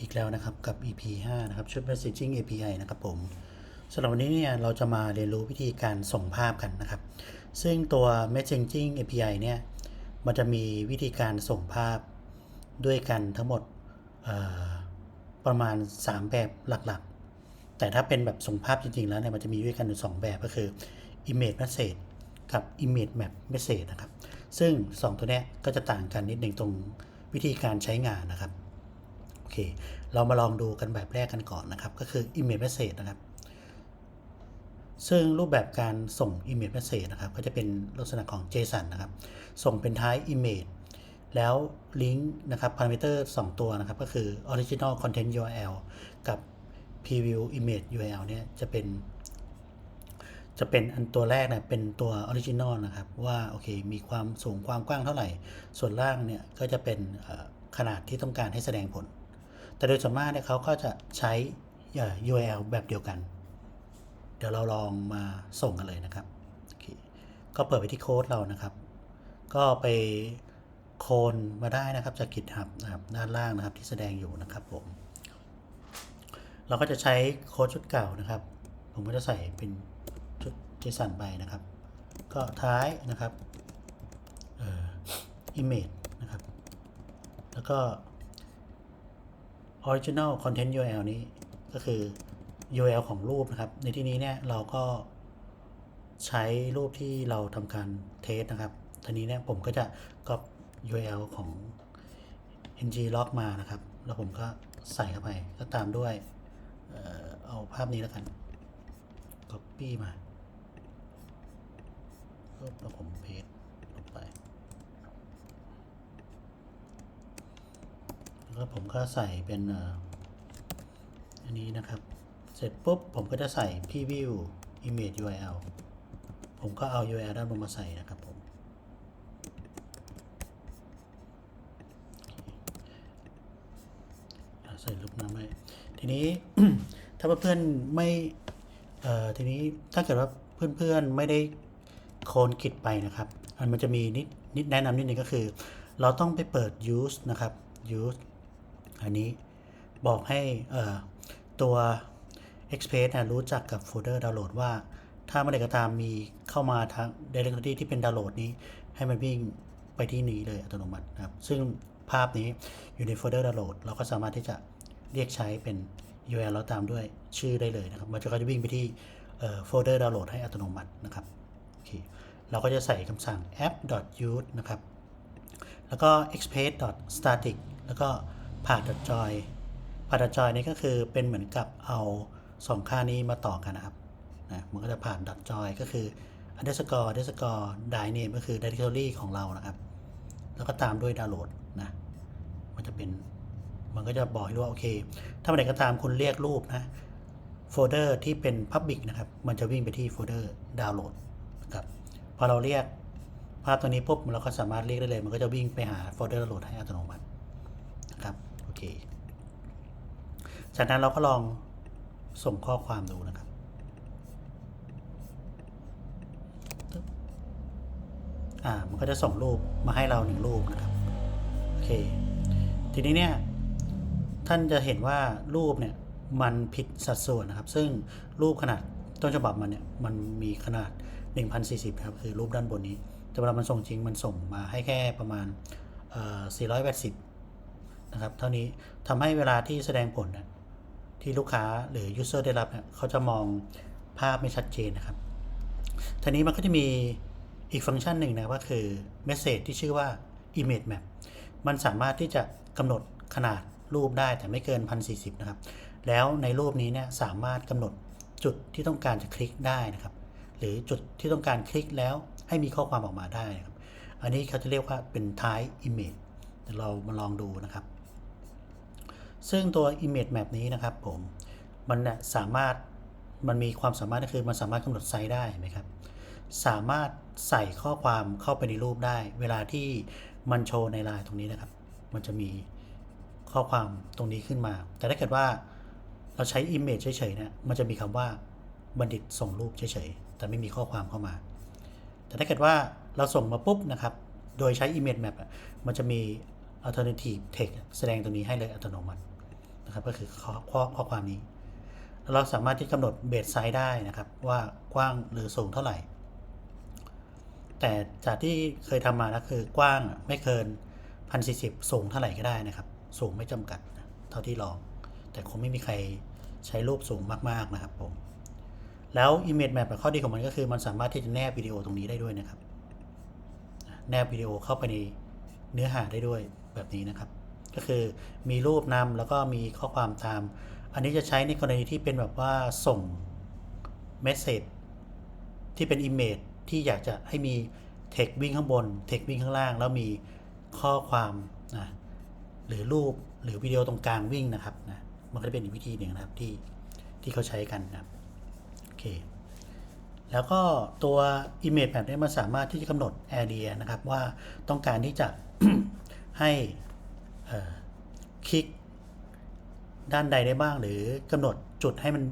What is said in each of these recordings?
อีกแล้วนะครับกับ EP 5 นะครับชุด Messaging API นะครับผมสำหรับวันนี้เนี่ยเราจะมาเรียนรู้วิธีการส่งภาพกันนะครับ ซึ่งตัว Messaging API เนี่ยมันจะมีวิธีการส่งภาพด้วยกันทั้งหมดประมาณ 3 แบบหลักๆ แต่ถ้าเป็นแบบส่งภาพจริงๆ แล้วเนี่ยมันจะมีด้วยกันอยู่สองแบบก็คือ Image Message กับ Image Map Message นะครับ ซึ่ง 2 ตัวเนี้ยก็จะต่างกันนิดหนึ่งตรงวิธีการใช้งานนะครับ เค เรามาลองดูกันแบบแรกกันก่อนนะครับ ก็คือ Image Message นะครับ ซึ่งรูปแบบการส่ง Image Message นะครับ ก็จะเป็นลักษณะของ JSON นะครับ ส่งเป็นท้าย Image แล้วลิงก์นะครับ parameter 2ตัวนะครับ ก็คือ original content URL กับ preview image URL เนี่ยจะเป็น จะเป็นอันตัวแรกเนี่ยเป็นตัวออริจินอลนะครับ ว่าโอเคมีความสูงความกว้างเท่าไหร่ ส่วนล่างเนี่ยก็จะเป็นขนาดที่ต้องการให้แสดงผล แต่โดยส่วนมากเนี่ยเขาก็จะใช้ URL แบบเดียวกัน เดี๋ยวเราลองมาส่งกันเลยนะครับโอเคก็เปิดไปที่โค้ดเรานะครับ ก็ไปโคนมาได้นะครับจาก GitHub นะครับด้านล่างนะครับที่แสดงอยู่นะครับผม เราก็จะใช้โค้ดชุดเก่านะครับ ผมก็จะใส่เป็นชุด JSON ไปนะครับ ก็ท้ายนะครับเอ่อ image นะครับ แล้วก็ original content URL นี้ก็คือ URL ของรูปนะครับ ในที่นี้เนี่ยเราก็ใช้รูปที่เราทำการเทสนะครับ ทีนี้เนี่ยผมก็จะก๊อป URL ของ ng log มานะครับ แล้วผมก็ใส่เข้าไป ก็ตามด้วย เอ่อเอาภาพนี้แล้วกัน copy มาแล้วผมเพจลงไป แล้วก็ผมก็ใส่เป็นอ,อันนี้นะครับ เสร็จปุ๊บผมก็จะใส่ preview image URL ผมก็เอา URL ด้านบนมาใส่นะครับผม ใส่รูปน้ำไว้ทีนี้ถ้าเพื่อนๆไม่ทีนี้ถ้าเกิดว่าเพื่อนๆไม่ได้โคนกิจไปนะครับอันมันจะมีนิดนิดแนะนำนิดนึงก็คือ เราต้องไปเปิด use นะครับ use อันนี้บอกให้ตัว Express นะรู้จักกับโฟลเดอร์ดาวน์โหลดว่า ถ้าเมื่อใดก็ตามมีเข้ามาทาง directory ที่เป็นดาวน์โหลดนี้ ให้มันวิ่งไปที่นี้เลยอัตโนมัตินะครับ ซึ่งภาพนี้อยู่ในโฟลเดอร์ดาวน์โหลดเราก็สามารถที่จะเรียกใช้เป็น URL แล้วตามด้วยชื่อได้เลยนะครับ มันจะก็จะวิ่งไปที่โฟลเดอร์ดาวน์โหลดให้อัตโนมัตินะครับโอเคเราก็จะใส่คำสั่ง app.use นะครับ แล้วก็ express.static แล้วก็ path.joy path.joy นี่ก็คือเป็นเหมือนกับเอาสองค่านี้มาต่อกันนะครับนะมันก็จะผ่าน .joy ก็คือ underscore underscore die name ก็คือ directory ของเรานะครับ แล้วก็ตามด้วยดาวน์โหลดนะมันจะเป็นมันก็จะบอกให้รู้ว่า โอเค ถ้าเมื่อไหร่ก็ตามคุณเรียกรูปนะโฟลเดอร์ที่เป็น Public นะครับ มันจะวิ่งไปที่โฟลเดอร์ดาวน์โหลดนะครับพอเราเรียกภาพตัวนี้ปุ๊บเราก็สามารถเรียกได้เลย มันก็จะวิ่งไปหาโฟลเดอร์ดาวน์โหลดให้อัตโนมัตินะครับ โอเค จากนั้นเราก็ลองส่งข้อความดูนะครับ อ่า มันก็จะส่งรูปมาให้เราหนึ่งรูปนะครับ โอเค ทีนี้เนี่ย ท่านจะเห็นว่ารูปเนี่ยมันผิดสัดส่วนนะครับ ซึ่งรูปขนาดต้นฉบับมันเนี่ย มันมีขนาด 1040ครับ คือรูปด้านบนนี้ แต่เวลามันส่งจริง มันส่งมาให้แค่ประมาณเอ่อ480 นะครับ เท่านี้ทำให้เวลาที่แสดงผลที่ลูกค้าหรือ user ได้รับเนี่ยเขาจะมองภาพไม่ชัดเจนนะครับทีนี้มันก็จะมีอีกฟังก์ชันหนึ่งนะก็คือ Message ที่ชื่อว่า Image Map มันสามารถที่จะกำหนดขนาดรูปได้แต่ไม่เกิน 1040 นะครับ แล้วในรูปนี้เนี่ยสามารถกำหนดจุดที่ต้องการจะคลิกได้นะครับ หรือจุดที่ต้องการคลิกแล้วให้มีข้อความออกมาได้นะครับ อันนี้เขาจะเรียกว่าเป็น Type Image เดี๋ยวเรามาลองดูนะครับ ซึ่งตัว Image Map นี้นะครับผม มันเนี่ยสามารถ มันมีความสามารถก็คือมันสามารถกำหนดไซส์ได้นไหมครับ สามารถใส่ข้อความเข้าไปในรูปได้ เวลาที่มันโชว์ในไลน์ตรงนี้นะครับ มันจะมีข้อความตรงนี้ขึ้นมา แต่ถ้าเกิดว่าเราใช้ Image เฉยๆเนี่ยมันจะมีคำว่าบัณฑิตส่งรูปเฉยๆ แต่ไม่มีข้อความเข้ามา แต่ถ้าเกิดว่าเราส่งมาปุ๊บนะครับ โดยใช้ Image Map มันจะมี alternative text แสดงตรงนี้ให้เลยอัตโนมัติ นะครับก็คือข้อข้อข้อความนี้ เราสามารถที่กำหนดเบสไซส์ได้นะครับ ว่ากว้างหรือสูงเท่าไหร่ แต่จากที่เคยทำมานะคือกว้างไม่เกิน1040สูงเท่าไหร่ก็ได้นะครับ สูงไม่จำกัดนะเท่าที่ลอง แต่คงไม่มีใครใช้รูปสูงมากๆนะครับผมแล้ว Image Map ข้อดีของมันก็คือมันสามารถที่จะแนบวิดีโอตรงนี้ได้ด้วยนะครับ แนบวิดีโอเข้าไปในเนื้อหาได้ด้วยแบบนี้นะครับ ก็คือมีรูปนำแล้วก็มีข้อความตาม อันนี้จะใช้ในกรณีที่เป็นแบบว่าส่งเมสเซจที่เป็น Image ที่อยากจะให้มีเทควิ่งข้างบนเทควิ่งข้างล่าง แล้วมีข้อความนะหรือรูปหรือวิดีโอตรงกลางวิ่งนะครับนะมันก็จะเป็นอีกวิธีหนึ่งนะครับที่ที่เขาใช้กันนะครับโอเคแล้วก็ตัว Image Map เนี่ยมันสามารถที่จะกำหนด Area นะครับ ว่าต้องการที่จะให้ คลิกด้านใดได้บ้าง หรือกำหนดจุดให้มัน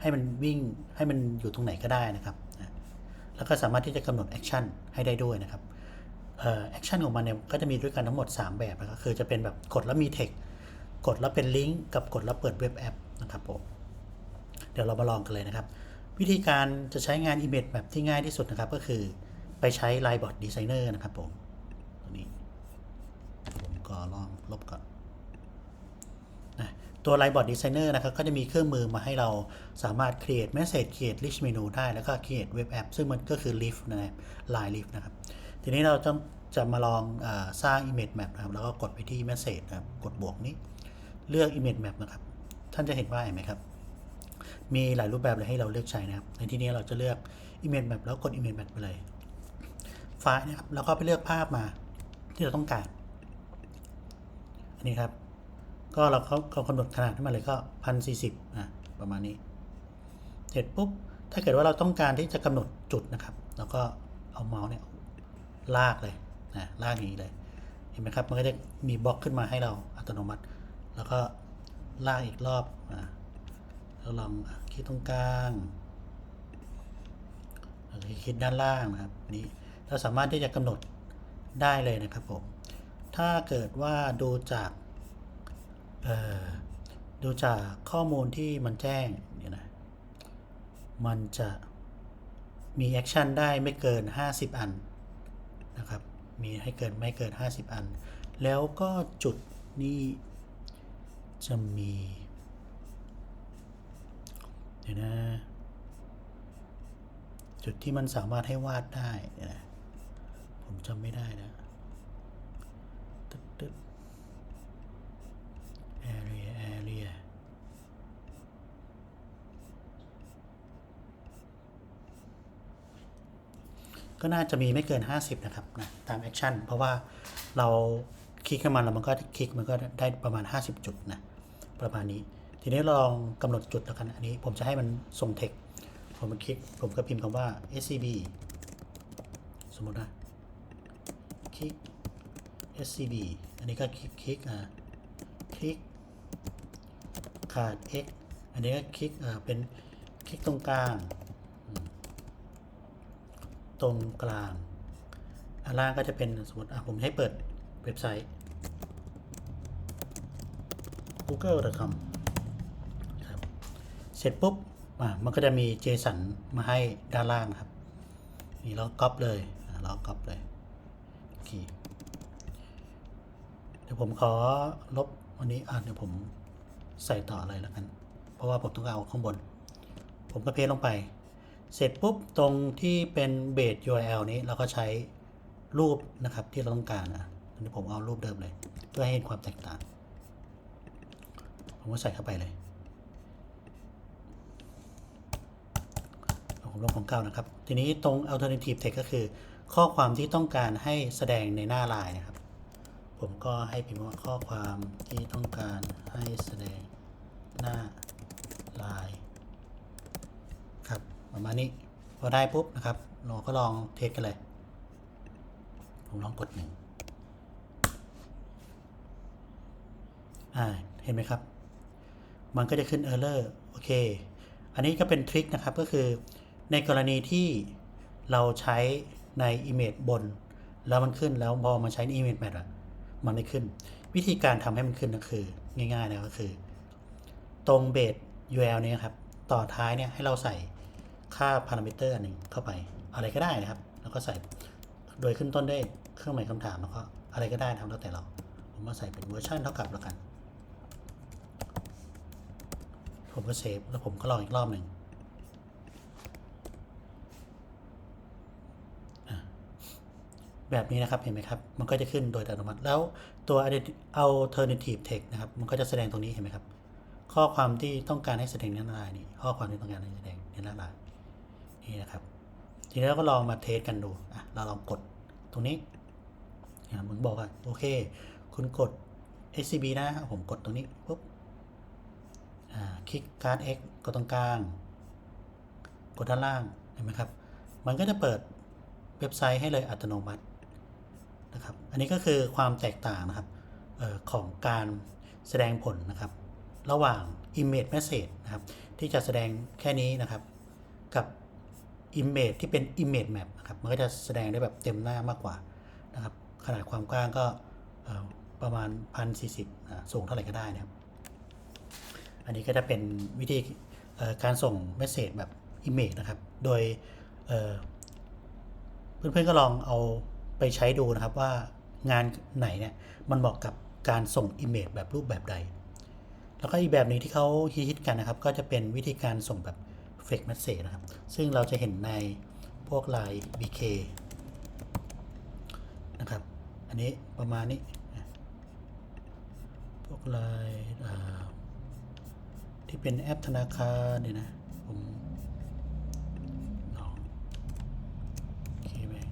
ให้มันวิ่งให้มันอยู่ตรงไหนก็ได้นะครับ แล้วก็สามารถที่จะกำหนดแอคชั่นให้ได้ด้วยนะครับแอคชั่นของมันเนี่ยก็จะมีด้วยกันทั้งหมด 3 แบบนะครับคือจะเป็นแบบกดแล้วมีเทคกดแล้วเป็นลิงก์กับกดแล้วเปิดเว็บแอปนะครับผมเดี๋ยวเรามาลองกันเลยนะครับ วิธีการจะใช้งาน Image Map ที่ง่ายที่สุดนะครับ ก็คือไปใช้ Linebot Designer นะครับผม ผมก็ลองลบก่อนนะตัว Linebot Designer นะครับก็จะมีเครื่องมือมาให้เราสามารถ create message create list menu ได้ แล้วก็ create web app ซึ่งมันก็คือ lift นะครับ line lift นะครับ ทีนี้เราจะจะมาลองอสร้าง image map นะครับ แล้วก็กดไปที่ message นะครับ กดบวกนี้ เลือก image map นะครับ ท่านจะเห็นว่าเห็นไหมครับ มีหลายรูปแบบเลยให้เราเลือกใช้นะครับ ในที่นี้เราจะเลือก image map แล้วกด image map ไปเลย ไฟล์นะครับ แล้วก็ไปเลือกภาพมาที่เราต้องการ นี้ครับ ก็เราเขาเขากำหนดขนาดขึ้นมาเลยก็พันสี่สิบอะประมาณนี้ เสร็จปุ๊บ ถ้าเกิดว่าเราต้องการที่จะกำหนดจุดนะครับ เราก็เอาเมาส์เนี่ยลากเลยนะลากอย่างนี้เลย เห็นไหมครับ มันก็จะมีบล็อกขึ้นมาให้เราอัตโนมัติ แล้วก็ลากอีกรอบอะแล้วลองคลิกตรงกลางแล้วคลิกด้านล่างนะครับนี่เราสามารถที่จะกำหนดได้เลยนะครับผม ถ้าเกิดว่าดูจากดูจากข้อมูลที่มันแจ้งเนี่ยนะมันจะมีแอคชั่นได้ไม่เกิน 50 อันนะครับ มีให้เกินไม่เกิน 50 อัน แล้วก็จุดนี้จะมีเดี๋ยวนะจุดที่มันสามารถให้วาดได้นะผมจำไม่ได้นะตึ๊ดตึ๊ด area area ก็น่าจะมีไม่เกิน 50 นะครับนะตามแอคชั่นเพราะว่าเราคลิกเข้ามาแล้วมันก็คลิกมันก็ได้ประมาณ 50 จุดนะ ประมาณนี้ ทีนี้ลองกำหนดจุดแล้วกัน อันนี้ผมจะให้มันส่งเทคผมมาคลิกผมก็พิมพ์คำว่า scb สมมตินะคลิก scb อันนี้ก็คลิกคลิกอ่าคลิก ขาด x อันนี้ก็คลิกเป็นคลิกตรงกลาง ตรงกลางอันล่างก็จะเป็นสมมติผมให้เปิดเว็บไซต์ google.com ครับเสร็จปุ๊บมันก็จะมี JSON มาให้ด้านล่างครับนี่เราก๊อปเลยเราก๊อปเลยโอเคเดี๋ยวผมขอลบวันนี้อะเดี๋ยวผม ใส่ต่ออะไรแล้วกัน เพราะว่าผมต้องเอาข้างบน ผมก็เพจลงไป เสร็จปุ๊บตรงที่เป็นเบส URL นี้เราก็ใช้รูปนะครับที่เราต้องการอะอันนี้ผมเอารูปเดิมเลย เพื่อให้เห็นความแตกต่าง ผมก็ใส่เข้าไปเลยผมลงของเก่านะครับ ทีนี้ตรง alternative text ก็คือ ข้อความที่ต้องการให้แสดงในหน้าไลน์นะครับ ผมก็ให้พิมพ์ว่าข้อความที่ต้องการให้แสดง หน้าลน์ครับประมาณนี้พอได้ปุ๊บนะครับเราก็ลองเทสกันเลย ผมลองกดหนึ่งอ่าเห็นไหมครับ มันก็จะขึ้น error โอเค อันนี้ก็เป็นทริคนะครับก็คือในกรณีที่เราใช้ใน image บน แล้วมันขึ้นแล้วพอมาใช้ใน image map อะมันไม่ขึ้น วิธีการทำให้มันขึ้นก็คือ ง่ายๆนะก็คือ ตรงเบส URL เนี่ยครับ ต่อท้ายเนี่ยให้เราใส่ค่าพารามิเตอร์อันหนึ่งเข้าไป อะไรก็ได้นะครับ แล้วก็ใส่โดยขึ้นต้นด้วยเครื่องหมายคำถามแล้วก็อะไรก็ได้นะครับแล้วแต่เรา ผมมาใส่เป็นเวอร์ชันเท่ากับแล้วกัน ผมก็เซฟแล้วผมก็ลองอีกรอบหนึ่งแบบนี้นะครับ เห็นไหมครับ มันก็จะขึ้นโดยอัตโนมัติ แล้วตัว alternative text นะครับ มันก็จะแสดงตรงนี้เห็นไหมครับ ข้อความที่ต้องการให้แสดงในหน้าลายนี่ข้อความที่ต้องการให้แสดงในหน้าลายนี่นะครับ ทีนี้เราก็ลองมาเทสกันดูอะเราลองกดตรงนี้อะมึงบอกว่าโอเค คุณกด SCB นะ ผมกดตรงนี้ปุ๊บอ่าคลิกการ์ด X ก็ตรงกลาง กดด้านล่างเห็นไหมครับ มันก็จะเปิดเว็บไซต์ให้เลยอัตโนมัตินะครับ อันนี้ก็คือความแตกต่างนะครับออของการแสดงผลนะครับ ระหว่าง Image Message นะครับ ที่จะแสดงแค่นี้นะครับ กับ Image ที่เป็น Image Map นะครับ มันก็จะแสดงได้แบบเต็มหน้ามากกว่านะครับ ขนาดความกว้างก็ประมาณ 1040อ่าสูงเท่าไหร่ก็ได้นะครับ อันนี้ก็จะเป็นวิธีการส่งเมสเซจแบบ Image นะครับ โดยเพื่อนๆก็ลองเอาไปใช้ดูนะครับว่างานไหนเนี่ยมันเหมาะกับการส่ง Image แบบรูปแบบใด แล้วก็อีกแบบหนึ่งที่เขาฮิตกันนะครับ ก็จะเป็นวิธีการส่งแบบ Fake Message นะครับ ซึ่งเราจะเห็นในพวกไลน์ BK นะครับ อันนี้ประมาณนี้ พวกไลน์ที่เป็นแอปธนาคารเนี่ยนะ ผมลองเคแบง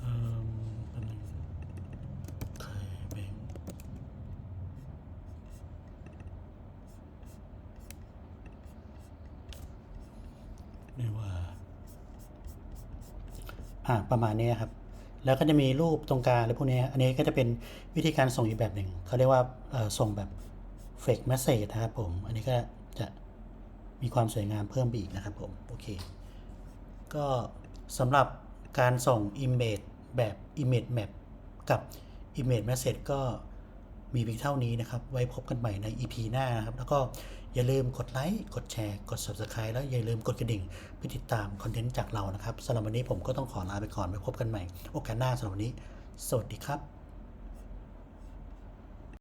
เอ่อแป๊บนึงเคแบงเรียกว่า อ่า ประมาณนี้ครับ แล้วก็จะมีรูปตรงกลางอะไรพวกนี้ อันนี้ก็จะเป็นวิธีการส่งอีกแบบหนึ่ง เขาเรียกว่าส่งแบบเฟกเมสเซจนะครับผม อันนี้ก็จะมีความสวยงามเพิ่มไปอีกนะครับผม โอเค ก็สำหรับการส่ง image แบบ image map กับ image message ก็ มีเพียงเท่านี้นะครับ ไว้พบกันใหม่ใน EP หน้านะครับ แล้วก็อย่าลืมกดไลค์ กดแชร์ กด Subscribe แล้วอย่าลืมกดกระดิ่งเพื่อติดตามคอนเทนต์จากเรานะครับสำหรับวันนี้ผมก็ต้องขอลาไปก่อนไว้พบกันใหม่ โอกาสหน้าสำหรับวันนี้ สวัสดีครับ